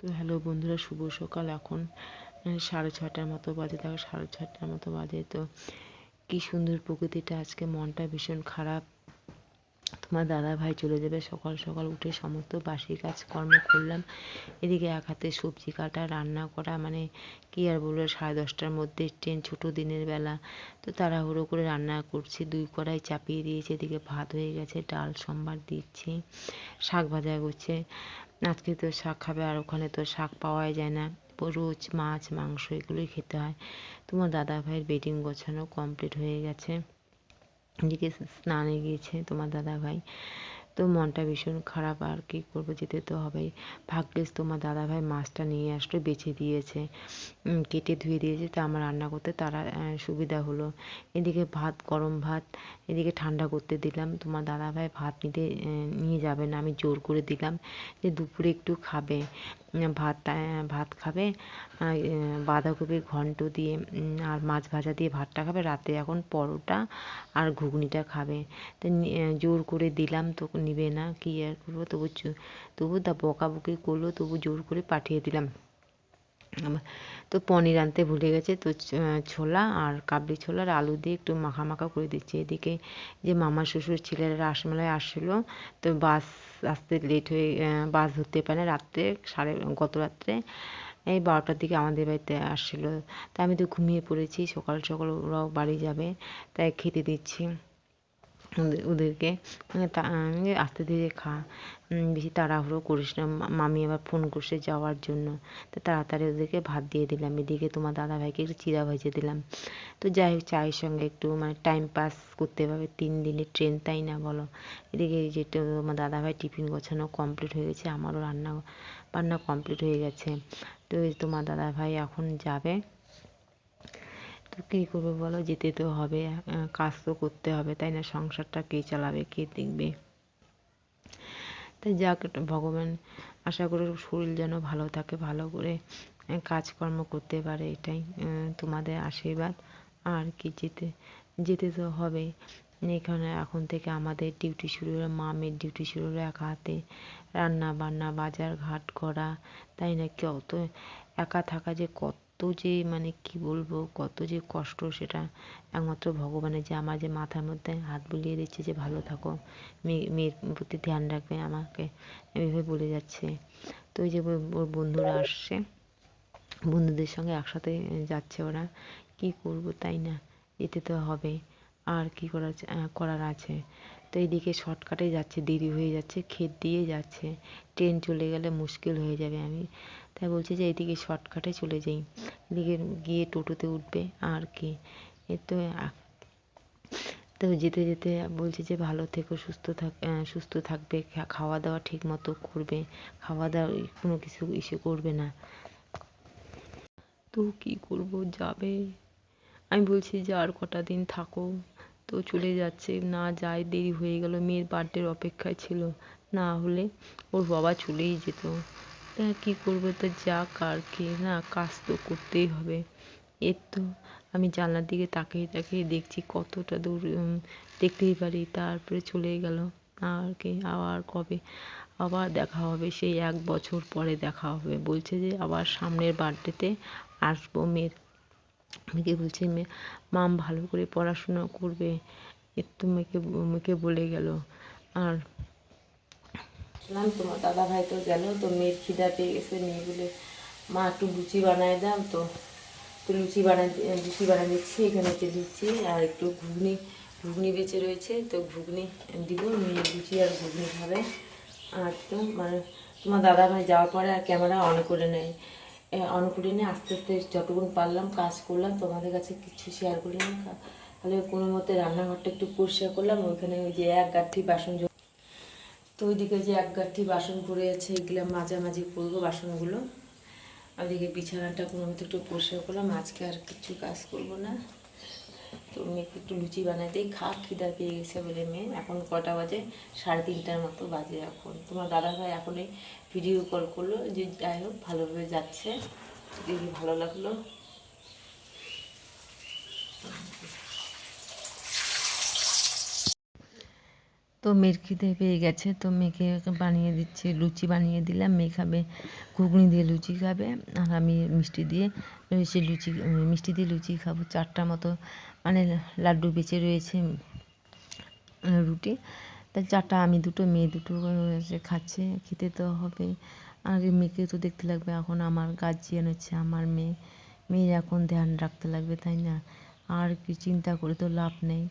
তো হ্যালো বন্ধুরা, শুভ সকাল। এখন সাড়ে ছটার মতো বাজে, দেখো সাড়ে ছটার মতো বাজে। তো কী সুন্দর প্রকৃতিটা, আজকে মনটা ভীষণ খারাপ। তোমার দাদা ভাই চলে যাবে। সকাল সকাল উঠে সমস্ত বাসি কাজকর্ম করলাম। এদিকে এক হাতে সবজি কাটা, রান্না করা মানে কি আর বলব, সাড়ে দশটার মধ্যে ট্রেন ছোটো দিনের বেলা। তো তাড়াহুড়ো করে রান্না করছি, দুই কড়াই চাপিয়ে দিয়েছি। এদিকে ভাত হয়ে গেছে, ডাল, সম্বার দিচ্ছি, শাক ভাজা করছে। আজকে তো শাক খাবে আর ওখানে তো শাক পাওয়াই যায় না। রোজ মাছ, মাংস এগুলোই খেতে হয়। তোমার দাদা ভাইয়ের বেডিং গোছানো কমপ্লিট হয়ে গেছে। এদিকে স্নানে গিয়েছে তোমার দাদা ভাই তো মনটা ভীষণ খারাপ আর কি করব, যেতে তো হবেই। ভাগ্যিস তোমার দাদা ভাই মাছটা নিয়ে আসলো, বেছে দিয়েছে কেটে ধুয়ে দিয়েছে। তা আমার রান্না করতে তারা সুবিধা হলো। এদিকে ভাত, গরম ভাত, এদিকে ঠান্ডা করতে দিলাম। তোমার দাদা ভাই ভাত নিতে নিয়ে যাবে না, আমি জোর করে দিলাম যে দুপুরে একটু খাবে। ভাত ভাত খাবে বাঁধাকপির ঘন্ট দিয়ে আর মাছ ভাজা দিয়ে ভাতটা খাবে। রাতে এখন পরোটা আর ঘুগনিটা খাবে। তো জোর করে দিলাম তো নিবে না, কি আর করব? তবু তবু তা বকাবকি করল, তবু জোর করে পাঠিয়ে দিলাম। তো পনির আনতে ভুলে গেছে, তো ছোলা আর কাবলি ছোলার আলু দিয়ে একটু মাখা মাখা করে দিচ্ছি। এদিকে যে মামা শ্বশুর ছেলেরা রাসমেলায় আসছিল তো বাস আসতে লেট হয়ে বাস ধরতে পারে না রাত্রে, সাড়ে গত রাত্রে। এই বারোটার দিকে আমাদের বাড়িতে আসছিল তা আমি তো ঘুমিয়ে পড়েছি, সকাল সকাল ওরাও বাড়ি যাবে, তাই খেতে দিচ্ছি। ওদের ওদেরকে মানে তা আস্তে ধীরে খা বেশি তাড়াহুড়ো করিস না। মামি আবার ফোন করছে যাওয়ার জন্য। তো তাড়াতাড়ি ওদেরকে ভাত দিয়ে দিলাম। এদিকে তোমার দাদা ভাইকে একটু চিরা ভেজে দিলাম। তো যাই হোক, চায়ের সঙ্গে একটু মানে টাইম পাস করতে পারবে তিন দিনের ট্রেন তাই না বলো? এদিকে যে তোমার দাদা ভাই টিফিন গোছানো কমপ্লিট হয়ে গেছে। আমারও রান্না, বান্না কমপ্লিট হয়ে গেছে। তো তোমার দাদা ভাই এখন যাবে। কী করবে বলো? যেতে তো হবে কাজ তো করতে হবে, তাই না? সংসারটা কে চালাবে, কে দেখবে? তাই যাক, ভগবান আশা করি শরীর যেন ভালো থাকে, ভালো করে কাজকর্ম করতে পারে, এটাই তোমাদের আশীর্বাদ। আর কি যেতে যেতে তো হবে। এখানে এখন থেকে আমাদের ডিউটি শুরু হলো, মামের ডিউটি শুরু হলো একা হাতে। রান্না বান্না বাজার ঘাট করা, তাই না কত একা থাকা যে কত যে মানে কি বলব, কত যে কষ্ট সেটা একমাত্র ভগবানের যে আমার যে মাথার মধ্যে হাত বুলিয়ে দিচ্ছে যে ভালো থাকো মেয়ে মেয়ের প্রতি ধ্যান রাখবে আমাকে এইভাবে বলে যাচ্ছে। তো ওই যে ওর- বন্ধুরা আসছে, বন্ধুদের সঙ্গে একসাথে যাচ্ছে ওরা, কি করব তাই না যেতে তো হবে, আর কি আছে- করার আছে। তো এইদিকে শর্টকাটে যাচ্ছে, দেরি হয়ে যাচ্ছে, ক্ষেত দিয়ে যাচ্ছে, ট্রেন চলে গেলে মুশকিল হয়ে যাবে আমি। তাই বলছি যে এইদিকে শর্টকাটে চলে যাই। এদিকে গিয়ে টোটোতে উঠবে, আর কি। এ তো তো যেতে যেতে বলছে যে ভালো থেকো, সুস্থ থাক সুস্থ থাকবে খাওয়া দাওয়া ঠিক মতো করবে, খাওয়া দাওয়া কোনো কিছু ইসে করবে না। তো কি করব, যাবে। আমি বলছি যে আর কটা দিন থাকো। তো চলে যাচ্ছে, না যায়, দেরি হয়ে গেল, মেয়ের বার্থডের অপেক্ষায় ছিল। না হলে ওর বাবা চলেই যেত। তা কী করব? তো যাক আর কি না কাজ তো করতেই হবে। এর তো আমি জানলার দিকে তাকিয়ে তাকিয়ে দেখছি কতটা দূর দেখতেই পারি তারপরে চলে গেল। আর কি, আবার কবে? আবার দেখা হবে, সেই এক বছর পরে দেখা হবে। বলছে যে আবার সামনের বার্থডেতে আসব মেয়ের। মেয়েকে বলছে মেয়ে মাম ভালো করে পড়াশোনা করবে। এর তো মেয়েকে মেয়েকে বলে গেল। আর শুনলাম তোমার দাদা ভাই তো গেল, তো মেয়ের খিদা পেয়ে গেছে, মেয়ে বলে, মা, একটু লুচি বানায় দাম তো। তো লুচি বানাই লুচি বানিয়ে দিচ্ছি, এখানে হচ্ছে দিচ্ছি আর একটু ঘুগনি ঘুগনি বেঁচে রয়েছে, তো ঘুগনি দিব, মেয়ে লুচি আর ঘুগনি খাবে। আর তো মানে তোমার দাদা ভাই যাওয়ার পরে আর ক্যামেরা অন করে নেয়। অন করে নিয়ে আস্তে আস্তে যতক্ষণ পারলাম কাজ করলাম, তোমাদের কাছে কিছু শেয়ার করি না তাহলে কোনো মতে রান্নাঘরটা একটু পরিষ্কার করলাম, ওইখানে ওই যে এক গাঁঠি বাসন তো ওইদিকে যে এক গাঁঠি বাসন পড়ে আছে, এগুলো মাঝামাঝি করব বাসনগুলো। ওইদিকে বিছানাটা কোনো মতো একটু পরিষ্কার করলাম, আজকে আর কিছু কাজ করব না। তো মেয়েকে একটু লুচি বানাই দিই, খা, খিদা পেয়ে গেছে বলে মেয়ে। এখন কটা বাজে? সাড়ে তিনটার মতো বাজে এখন। তোমার দাদা ভাই এখনই ভিডিও কল করল যে যাই হোক, ভালোভাবে যাচ্ছে। দেখি ভালো লাগল। তো মেয়ের খিদে পেয়ে গেছে। তো মেয়েকে বানিয়ে দিচ্ছে, লুচি বানিয়ে দিলাম। মেয়ে খাবে, ঘুগনি দিয়ে লুচি খাবে আর আমি মিষ্টি দিয়ে সে লুচি মিষ্টি দিয়ে লুচি খাব। চারটা মতো মানে লাড্ডু বেঁচে রয়েছে রুটি। তাই চারটা, আমি দুটো, মেয়ে দুটো খাচ্ছে, খেতে তো হবে। আর মেয়েকে তো দেখতে লাগবে, এখন আমার গার্জিয়ান হচ্ছে আমার মেয়ে। মেয়ের এখন ধ্যান রাখতে লাগবে, তাই না? আর কি চিন্তা করে তো লাভ নেই।